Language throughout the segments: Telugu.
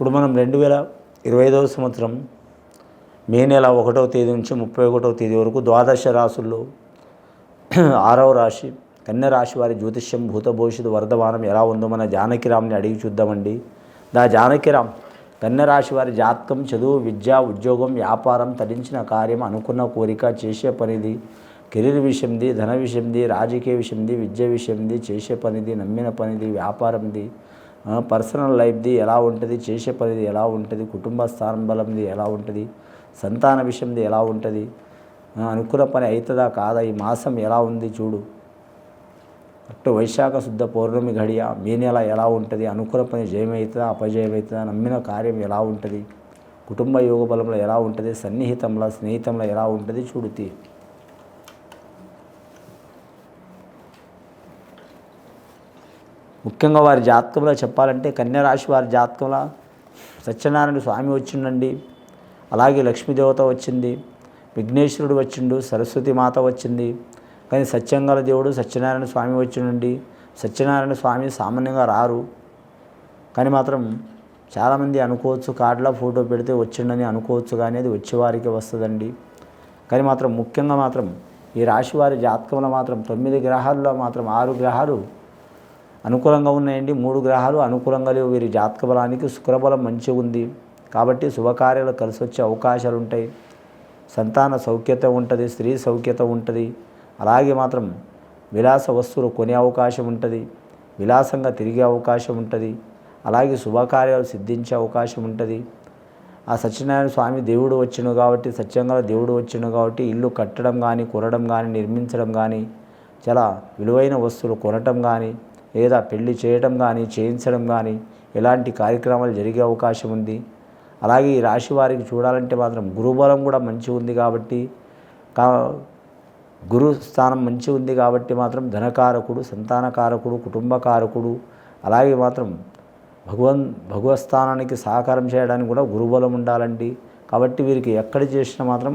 ఇప్పుడు మనం రెండు వేల ఇరవై ఐదవ సంవత్సరం మే నెల ఒకటవ తేదీ నుంచి ముప్పై ఒకటవ తేదీ వరకు ద్వాదశ రాసుల్లో ఆరవ రాశి కన్య రాశి వారి జ్యోతిష్యం భూత భవిష్యత్తు వర్ధమానం ఎలా ఉందో మన జానకిరామ్ని అడిగి చూద్దామండి. దా జానకిరామ్ కన్య రాశి వారి జాతకం చదువు విద్య ఉద్యోగం వ్యాపారం తరించిన కార్యం అనుకున్న కోరిక చేసే పనిది కెరీర్ విషయంది ధన విషయంది రాజకీయ విషయంది విద్య విషయంది చేసే పనిది నమ్మిన పనిది వ్యాపారంది పర్సనల్ లైఫ్ది ఎలా ఉంటుంది చేసే పనిది ఎలా ఉంటుంది కుటుంబ స్థానం బలంది ఎలా ఉంటుంది సంతాన విషయంది ఎలా ఉంటుంది అనుకున్న పని అవుతుందా కాదా ఈ మాసం ఎలా ఉంది చూడు. అటు వైశాఖ శుద్ధ పౌర్ణమి గడియ మీ నెల ఎలా ఉంటుంది అనుకున్న పని జయమవుతుందా అపజయమవుతుందా నమ్మిన కార్యం ఎలా ఉంటుంది కుటుంబ యోగ బలంలో ఎలా ఉంటుంది సన్నిహితంలో స్నేహితంలో ఎలా ఉంటుంది చూడుతీ ముఖ్యంగా వారి జాతకంలో చెప్పాలంటే కన్యరాశి వారి జాతకంలో సత్యనారాయణ స్వామి వచ్చిండండి. అలాగే లక్ష్మీదేవత వచ్చింది. విఘ్నేశ్వరుడు వచ్చిండు. సరస్వతి మాత వచ్చింది. కానీ సత్యంగల దేవుడు సత్యనారాయణ స్వామి వచ్చిండండి. సత్యనారాయణ స్వామి సామాన్యంగా రారు. కానీ మాత్రం చాలామంది అనుకోవచ్చు కార్డులో ఫోటో పెడితే వచ్చిండని అనుకోవచ్చు కానీ అది వచ్చేవారికి వస్తుందండి. కానీ మాత్రం ముఖ్యంగా మాత్రం ఈ రాశి వారి జాతకంలో మాత్రం తొమ్మిది గ్రహాల్లో మాత్రం ఆరు గ్రహాలు అనుకూలంగా ఉన్నాయండి. మూడు గ్రహాలు అనుకూలంగా లేవు. వీరి జాతక బలానికి శుక్రబలం మంచిగా ఉంది. కాబట్టి శుభకార్యాలు కలిసి వచ్చే అవకాశాలు ఉంటాయి. సంతాన సౌఖ్యత ఉంటుంది స్త్రీ సౌఖ్యత ఉంటుంది. అలాగే మాత్రం విలాస వస్తువులు కొనే అవకాశం ఉంటుంది. విలాసంగా తిరిగే అవకాశం ఉంటుంది. అలాగే శుభకార్యాలు సిద్ధించే అవకాశం ఉంటుంది. ఆ సత్యనారాయణ స్వామి దేవుడు వచ్చిండు కాబట్టి సత్యంగా దేవుడు వచ్చిండు కాబట్టి ఇల్లు కట్టడం కానీ కొనడం కానీ నిర్మించడం కానీ చాలా విలువైన వస్తువులు కొనటం కానీ లేదా పెళ్ళి చేయడం కానీ చేయించడం కానీ ఇలాంటి కార్యక్రమాలు జరిగే అవకాశం ఉంది. అలాగే ఈ రాశి వారికి చూడాలంటే మాత్రం గురుబలం కూడా మంచిగా ఉంది కాబట్టి కా గురు స్థానం మంచి ఉంది కాబట్టి మాత్రం ధనకారకుడు సంతానకారకుడు కుటుంబకారకుడు అలాగే మాత్రం భగవన్ భగవస్థానానికి సహకారం చేయడానికి కూడా గురుబలం ఉండాలండి. కాబట్టి వీరికి ఎక్కడ చేసినా మాత్రం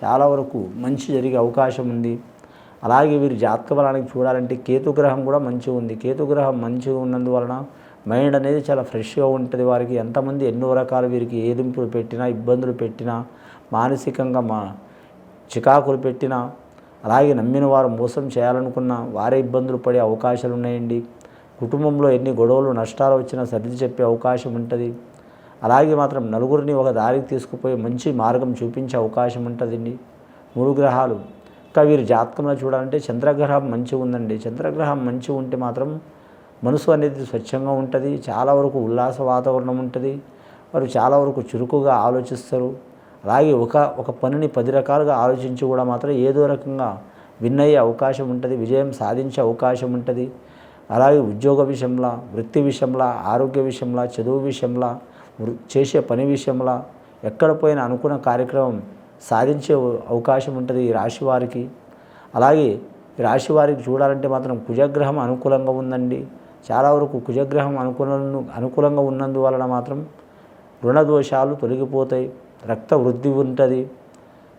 చాలా వరకు మంచి జరిగే అవకాశం ఉంది. అలాగే వీరి జాతక బలానికి చూడాలంటే కేతుగ్రహం కూడా మంచిగా ఉంది. కేతుగ్రహం మంచిగా ఉన్నందువలన మైండ్ అనేది చాలా ఫ్రెష్గా ఉంటుంది వారికి. ఎంతమంది ఎన్నో రకాల వీరికి ఏదింపులు పెట్టినా ఇబ్బందులు పెట్టినా మానసికంగా మా చికాకులు పెట్టినా అలాగే నమ్మిన వారు మోసం చేయాలనుకున్న వారే ఇబ్బందులు పడే అవకాశాలు ఉన్నాయండి. కుటుంబంలో ఎన్ని గొడవలు నష్టాలు వచ్చినా సర్ది చెప్పే అవకాశం ఉంటుంది. అలాగే మాత్రం నలుగురిని ఒక దారికి తీసుకుపోయి మంచి మార్గం చూపించే అవకాశం ఉంటుందండి. మూడు గ్రహాలు ఇంకా వీరి జాతకంలో చూడాలంటే చంద్రగ్రహం మంచి ఉందండి. చంద్రగ్రహం మంచి ఉంటే మాత్రం మనసు అనేది స్వచ్ఛంగా ఉంటుంది. చాలా వరకు ఉల్లాస వాతావరణం ఉంటుంది. వారు చాలా వరకు చురుకుగా ఆలోచిస్తారు. అలాగే ఒక ఒక పనిని పది రకాలుగా ఆలోచించి కూడా మాత్రం ఏదో రకంగా విన్ అయ్యే అవకాశం ఉంటుంది. విజయం సాధించే అవకాశం ఉంటుంది. అలాగే ఉద్యోగ విషయంలో వృత్తి విషయంలో ఆరోగ్య విషయంలో చదువు విషయంలో వృ- చేసే పని విషయంలో ఎక్కడ పోయినా అనుకున్న కార్యక్రమం సాధించే అవకాశం ఉంటుంది ఈ రాశి వారికి. అలాగే ఈ రాశి వారికి చూడాలంటే మాత్రం కుజగ్రహం అనుకూలంగా ఉందండి. చాలా వరకు కుజగ్రహం అనుకూల అనుకూలంగా ఉన్నందువలన మాత్రం రుణదోషాలు తొలగిపోతాయి రక్త వృద్ధి ఉంటుంది.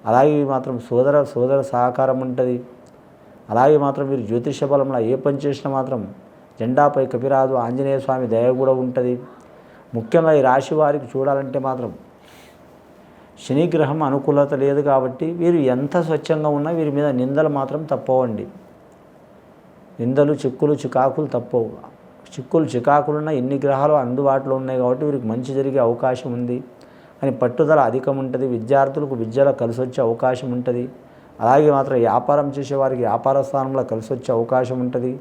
అలాగే మాత్రం సోదర సోదర సహకారం ఉంటుంది. అలాగే మాత్రం మీరు జ్యోతిష బలంలో ఏ పని చేసినా మాత్రం జెండాపై కపిరాజు ఆంజనేయ స్వామి దయ కూడా ఉంటుంది. ముఖ్యంగా ఈ రాశి వారికి చూడాలంటే మాత్రం శనిగ్రహం అనుకూలత లేదు కాబట్టి వీరు ఎంత స్వచ్ఛంగా ఉన్నా వీరి మీద నిందలు మాత్రం తప్పవండి. నిందలు చిక్కులు చికాకులు తప్పవు. చిక్కులు చికాకులున్న ఎన్ని గ్రహాలు అందుబాటులో ఉన్నాయి కాబట్టి వీరికి మంచి జరిగే అవకాశం ఉంది. కానీ పట్టుదల అధికం ఉంటుంది విద్యార్థులకు విద్యలో కలిసి వచ్చే అవకాశం ఉంటుంది. అలాగే మాత్రం వ్యాపారం చేసేవారికి వ్యాపార స్థానంలో కలిసి వచ్చే అవకాశం ఉంటుంది.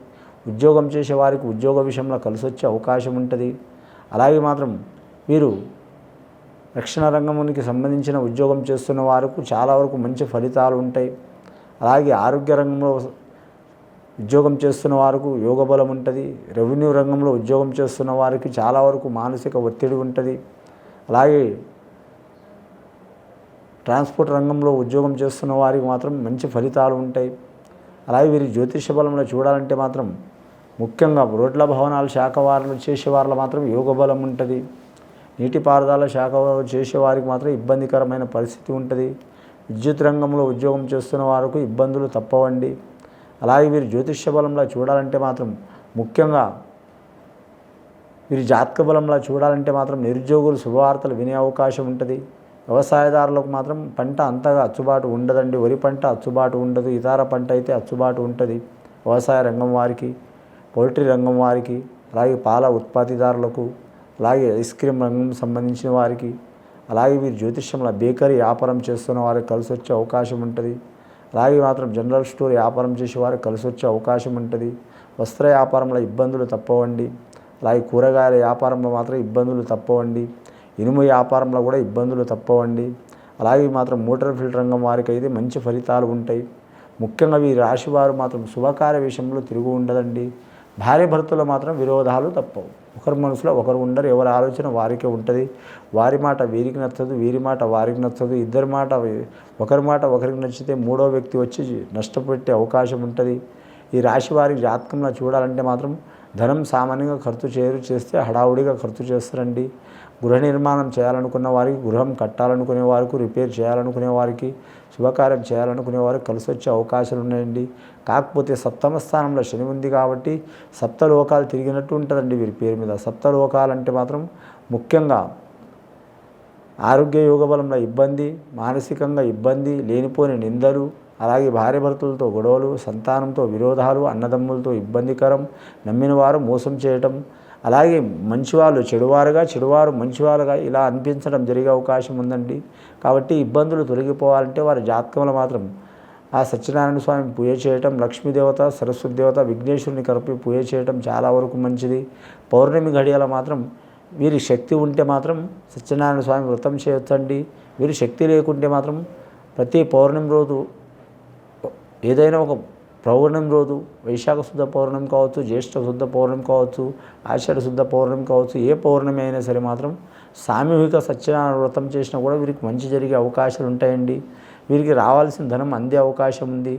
ఉద్యోగం చేసేవారికి ఉద్యోగ విషయంలో కలిసి వచ్చే అవకాశం ఉంటుంది. అలాగే మాత్రం వీరు రక్షణ రంగమునికి సంబంధించిన ఉద్యోగం చేస్తున్న వారికి చాలా వరకు మంచి ఫలితాలు ఉంటాయి. అలాగే ఆరోగ్య రంగంలో ఉద్యోగం చేస్తున్న వారికి యోగ బలం ఉంటుంది. రెవెన్యూ రంగంలో ఉద్యోగం చేస్తున్న వారికి చాలా వరకు మానసిక ఒత్తిడి ఉంటుంది. అలాగే ట్రాన్స్పోర్ట్ రంగంలో ఉద్యోగం చేస్తున్న వారికి మాత్రం మంచి ఫలితాలు ఉంటాయి. అలాగే వీరి జ్యోతిష బలంలో చూడాలంటే మాత్రం ముఖ్యంగా రోడ్ల భవనాల శాఖ వారిని చేసేవారిలో మాత్రం యోగ బలం ఉంటుంది. నీటిపారుదల శాఖ చేసేవారికి మాత్రం ఇబ్బందికరమైన పరిస్థితి ఉంటుంది. విద్యుత్ రంగంలో ఉద్యోగం చేస్తున్న వారికి ఇబ్బందులు తప్పవండి. అలాగే వీరు జ్యోతిష్య బలంలో చూడాలంటే మాత్రం ముఖ్యంగా వీరి జాతక బలంలా చూడాలంటే మాత్రం నిరుద్యోగులు శుభవార్తలు వినే అవకాశం ఉంటుంది. వ్యవసాయదారులకు మాత్రం పంట అంతగా అచ్చుబాటు ఉండదండి. వరి పంట అచ్చుబాటు ఉండదు. ఇతర పంట అయితే అచ్చుబాటు ఉంటుంది. వ్యవసాయ రంగం వారికి పౌల్ట్రీ రంగం వారికి అలాగే పాల ఉత్పత్తిదారులకు అలాగే ఐస్ క్రీమ్ రంగం సంబంధించిన వారికి అలాగే వీరు జ్యోతిష్యంలో బేకరీ వ్యాపారం చేస్తున్న వారికి కలిసి వచ్చే అవకాశం ఉంటుంది. అలాగే మాత్రం జనరల్ స్టోర్ వ్యాపారం చేసేవారికి కలిసి వచ్చే అవకాశం ఉంటుంది. వస్త్ర వ్యాపారంలో ఇబ్బందులు తప్పవండి. అలాగే కూరగాయల వ్యాపారంలో మాత్రం ఇబ్బందులు తప్పవండి. ఇనుము వ్యాపారంలో కూడా ఇబ్బందులు తప్పవండి. అలాగే మాత్రం మోటార్ ఫీల్డ్ రంగం వారికి అయితే మంచి ఫలితాలు ఉంటాయి. ముఖ్యంగా ఈ రాశి వారు మాత్రం శుభకార్య విషయంలో తిరుగు ఉండదండి. భార్య భర్తలు మాత్రం విరోధాలు తప్పవు. ఒకరి మనసులో ఒకరు ఉండరు. ఎవరి ఆలోచన వారికే ఉంటుంది. వారి మాట వీరికి నచ్చదు వీరి మాట వారికి నచ్చదు. ఇద్దరి మాట ఒకరి మాట ఒకరికి నచ్చితే మూడో వ్యక్తి వచ్చి నష్టపెట్టే అవకాశం ఉంటుంది. ఈ రాశి వారి జాతకంలో చూడాలంటే మాత్రం ధనం సామాన్యంగా ఖర్చు చేయరు చేస్తే హడావుడిగా ఖర్చు చేస్తారండి. గృహ నిర్మాణం చేయాలనుకున్న వారికి గృహం కట్టాలనుకునే వారికి రిపేర్ చేయాలనుకునే వారికి శుభకార్యం చేయాలనుకునే వారికి కలిసి వచ్చే అవకాశాలు ఉన్నాయండి. కాకపోతే సప్తమ స్థానంలో శని ఉంది కాబట్టి సప్త లోకాలు తిరిగినట్టు ఉంటుందండి వీరి పేరు మీద. సప్త లోకాలు అంటే మాత్రం ముఖ్యంగా ఆరోగ్య యోగ బలంలో ఇబ్బంది మానసికంగా ఇబ్బంది లేనిపోని నిందలు అలాగే భార్యభర్తలతో గొడవలు సంతానంతో విరోధాలు అన్నదమ్ములతో ఇబ్బందికరం నమ్మిన వారు మోసం చేయటం అలాగే మంచివాళ్ళు చెడువారుగా చెడువారు మంచివారుగా ఇలా అనిపించడం జరిగే అవకాశం ఉందండి. కాబట్టి ఇబ్బందులు తొలగిపోవాలంటే వారి జాతకంలో మాత్రం ఆ సత్యనారాయణ స్వామి పూజ చేయటం లక్ష్మీదేవత సరస్వతి దేవత విఘ్నేశ్వరుని కలిపి పూజ చేయటం చాలా వరకు మంచిది. పౌర్ణమి ఘడియాల మాత్రం వీరి శక్తి ఉంటే మాత్రం సత్యనారాయణ స్వామి వ్రతం చేయొచ్చండి. వీరి శక్తి లేకుంటే మాత్రం ప్రతి పౌర్ణమి రోజు ఏదైనా ఒక పౌర్ణమి రోజు వైశాఖ శుద్ధ పౌర్ణమి కావచ్చు జ్యేష్ఠ శుద్ధ పౌర్ణమి కావచ్చు ఆషాఢ శుద్ధ పౌర్ణమి కావచ్చు ఏ పౌర్ణమి అయినా సరే మాత్రం సామూహిక సత్యనారాయణ వ్రతం చేసినా కూడా వీరికి మంచి జరిగే అవకాశాలు ఉంటాయండి. వీరికి రావాల్సిన ధనం అందే అవకాశం ఉంది.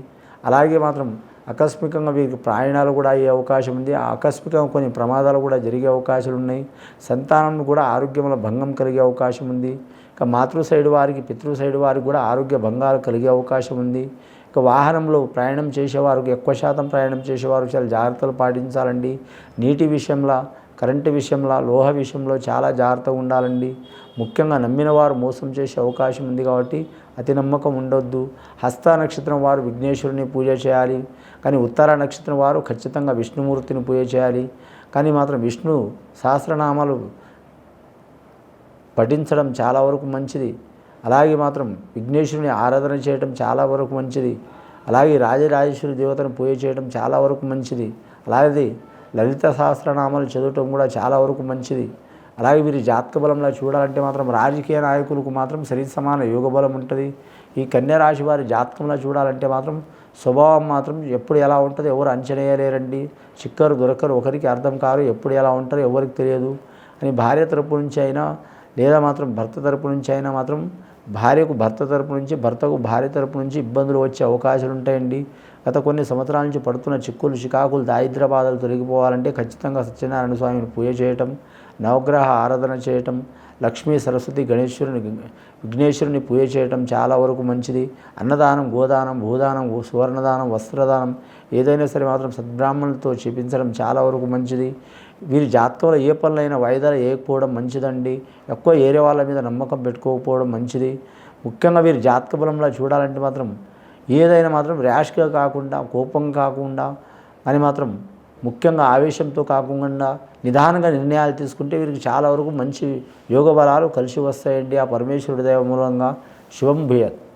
అలాగే మాత్రం ఆకస్మికంగా వీరికి ప్రయాణాలు కూడా అయ్యే అవకాశం ఉంది. ఆకస్మికంగా కొన్ని ప్రమాదాలు కూడా జరిగే అవకాశాలు ఉన్నాయి. సంతానం కూడా ఆరోగ్యంలో భంగం కలిగే అవకాశం ఉంది. ఇక మాతృ సైడ్ వారికి పితృ సైడ్ వారికి కూడా ఆరోగ్య భంగాలు కలిగే అవకాశం ఉంది. ఇక వాహనంలో ప్రయాణం చేసేవారు ఎక్కువ శాతం ప్రయాణం చేసేవారు చాలా జాగ్రత్తలు పాటించాలండి. నీటి విషయంలో కరెంటు విషయంలో లోహ విషయంలో చాలా జాగ్రత్తగా ఉండాలండి. ముఖ్యంగా నమ్మిన వారు మోసం చేసే అవకాశం ఉంది కాబట్టి అతి నమ్మకం ఉండొద్దు. హస్త నక్షత్రం వారు విఘ్నేశ్వరుని పూజ చేయాలి. కానీ ఉత్తర నక్షత్రం వారు ఖచ్చితంగా విష్ణుమూర్తిని పూజ చేయాలి. కానీ మాత్రం విష్ణు సహస్రనామాలు పఠించడం చాలా వరకు మంచిది. అలాగే మాత్రం విఘ్నేశ్వరుని ఆరాధన చేయటం చాలా వరకు మంచిది. అలాగే రాజరాజేశ్వరి దేవతను పూజ చేయడం చాలా వరకు మంచిది. అలాగే లలిత సహస్రనామాలు చదవటం కూడా చాలా వరకు మంచిది. అలాగే వీరి జాతక బలంలో చూడాలంటే మాత్రం రాజకీయ నాయకులకు మాత్రం సరి సమాన యోగ బలం ఉంటుంది. ఈ కన్యా రాశి వారి జాతకంలో చూడాలంటే మాత్రం స్వభావం మాత్రం ఎప్పుడు ఎలా ఉంటుంది ఎవరు అంచనేయలేరండి చిక్కరు దొరకరు ఒకరికి అర్థం కారు ఎప్పుడు ఎలా ఉంటారో ఎవరికి తెలియదు. అని భార్య తరపు నుంచి అయినా లేదా మాత్రం భర్త తరపు నుంచి అయినా మాత్రం భార్యకు భర్త తరపు నుంచి భర్తకు భార్య తరపు నుంచి ఇబ్బందులు వచ్చే అవకాశాలు ఉంటాయండి. గత కొన్ని సంవత్సరాల నుంచి పడుతున్న చిక్కులు చికాకులు దారిద్ర బాధలు తొలగిపోవాలంటే ఖచ్చితంగా సత్యనారాయణ స్వామిని పూజ చేయటం నవగ్రహ ఆరాధన చేయటం లక్ష్మీ సరస్వతి గణేశ్వరుని విఘ్నేశ్వరుని పూజ చేయటం చాలా వరకు మంచిది. అన్నదానం గోదానం భూదానం సువర్ణదానం వస్త్రదానం ఏదైనా సరే మాత్రం సద్బ్రాహ్మణులతో చేపించడం చాలా వరకు మంచిది. వీరి జాతకంలో ఏ పనులైనా వాయిదాలు వేయకపోవడం మంచిదండి. ఎక్కువ ఏరే వాళ్ళ మీద నమ్మకం పెట్టుకోకపోవడం మంచిది. ముఖ్యంగా వీరి జాతక బలంలో చూడాలంటే మాత్రం ఏదైనా మాత్రం ర్యాష్గా కాకుండా కోపం కాకుండా అని మాత్రం ముఖ్యంగా ఆవేశంతో కాకుండా నిదానంగా నిర్ణయాలు తీసుకుంటే వీరికి చాలా వరకు మంచి యోగ బలాలు కలిసి వస్తాయండి. ఆ పరమేశ్వరుడి దైవ మూలంగా శుభం భూయత్.